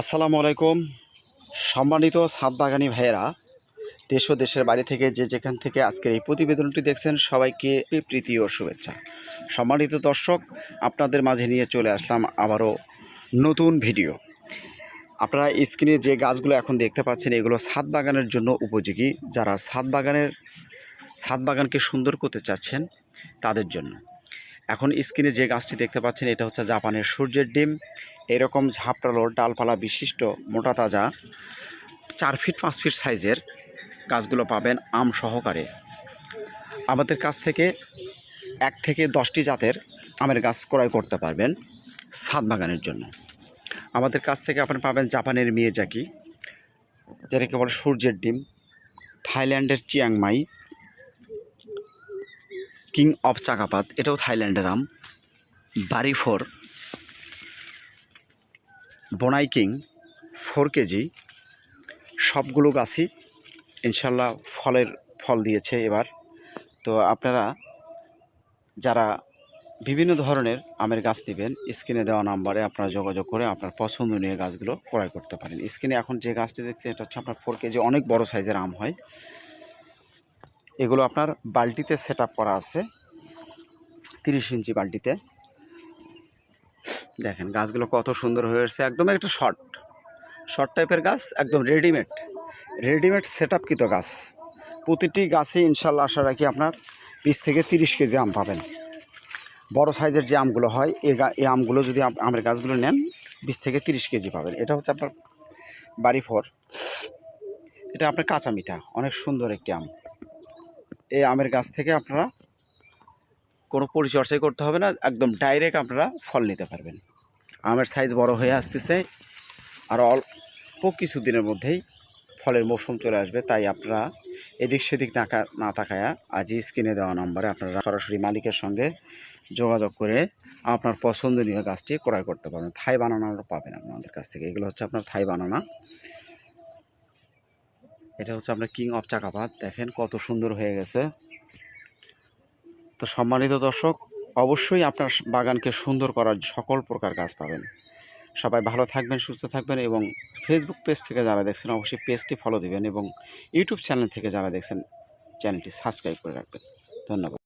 আসসালামু আলাইকুম। সম্মানিত সাত বাগানি ভাইয়েরা, দেশ ও দেশের বাড়ি থেকে যে যেখান থেকে আজকের এই প্রতিবেদনটি দেখছেন, সবাইকে প্রীতি ও শুভেচ্ছা। সম্মানিত দর্শক, আপনাদের মাঝে নিয়ে চলে আসলাম আবারও নতুন ভিডিও। আপনারা স্ক্রিনে যে গাছগুলো এখন দেখতে পাচ্ছেন, এগুলো ছাদ বাগানের জন্য উপযোগী। যারা ছাদ বাগানের ছাদ বাগানকে সুন্দর করতে চাচ্ছেন, তাদের জন্য। এখন স্ক্রিনে যে গাছটি দেখতে পাচ্ছেন, এটা হচ্ছে জাপানের সূর্যের ডিম। এরকম ঝাপড়ালো ডালপালা বিশিষ্ট, মোটা তাজা, চার ফিট, পাঁচ ফিট সাইজের গাছগুলো পাবেন আম সহকারে। আমাদের কাছ থেকে এক থেকে দশটি জাতের আমের গাছ ক্রয় করতে পারবেন ছাদ বাগানের জন্য। আমাদের কাছ থেকে আপনি পাবেন জাপানের মিয়েজাকি, যেটাকে বলে সূর্যের ডিম, থাইল্যান্ডের চিয়াংমাই, কিং অফ চাকাপাত, এটাও থাইল্যান্ডের আম বাড়ি ফোর বনাই কিং ফোর কেজি সবগুলো গাছই ইনশাল্লাহ ফলের ফল দিয়েছে এবার। তো আপনারা যারা বিভিন্ন ধরনের আমের গাছ নেবেন, স্ক্রিনে দেওয়া নাম্বারে আপনারা যোগাযোগ করে আপনার পছন্দ নিয়ে গাছগুলো ক্রয় করতে পারেন। স্ক্রিনে এখন যে গাছটি দেখছেন, এটা হচ্ছে আপনার ফোর কেজি অনেক বড় সাইজের আম হয়। এগুলো আপনার বালতিতে সেট করা আছে, তিরিশ ইঞ্চি বালতিতে। দেখেন গাছগুলো কত সুন্দর হয়ে এসেছে। একদম একটা শর্ট শর্ট টাইপের গাছ, একদম রেডিমেড রেডিমেড সেট আপকৃত গাছ। প্রতিটি গাছে ইনশাল্লাহ আশা রাখি আপনার বিশ থেকে তিরিশ কেজি আম পাবেন। বড় সাইজের যে আমগুলো হয়, এ এই আমগুলো যদি আম- আমের গাছগুলো নেন, বিশ থেকে তিরিশ কেজি পাবেন। এটা হচ্ছে আপনার বাড়ি ফোর। এটা আপনার কাঁচা মিঠা, অনেক সুন্দর একটি আম। এই আমের গাছ থেকে আপনারা কোনো পরিচর্যাই করতে হবে না, একদম ডাইরেক্ট আপনারা ফল নিতে পারবেন। আমের সাইজ বড় হয়ে আসতেছে। আর অল্প কিছু দিনের মধ্যেই ফলের মৌসুম চলে আসবে। তাই আপনারা এদিক সেদিক টাকা না তাকায়া আজই স্ক্রিনে দেওয়া নম্বরে আপনারা সরাসরি মালিকের সঙ্গে যোগাযোগ করে আপনার পছন্দনীয় গাছটি ক্রয় করতে পারবেন। থাই বানানোর পাবেন আমাদের কাছ থেকে। এগুলো হচ্ছে আপনার থাই বানানা এটা হচ্ছে আপনার কিং অফ চাকাপাত। দেখেন কত সুন্দর হয়ে গেছে। তো সম্মানিত দর্শক অবশ্যই আপনার বাগানকে সুন্দর করার সকল প্রকার গাছ পাবেন। সবাই ভালো থাকবেন, সুস্থ থাকবেন এবং ফেসবুক পেজ থেকে যারা দেখছেন, অবশ্যই পেজটি ফলো দেবেন এবং ইউটিউব চ্যানেল থেকে যারা দেখছেন চ্যানেলটি সাবস্ক্রাইব করে রাখবেন। ধন্যবাদ।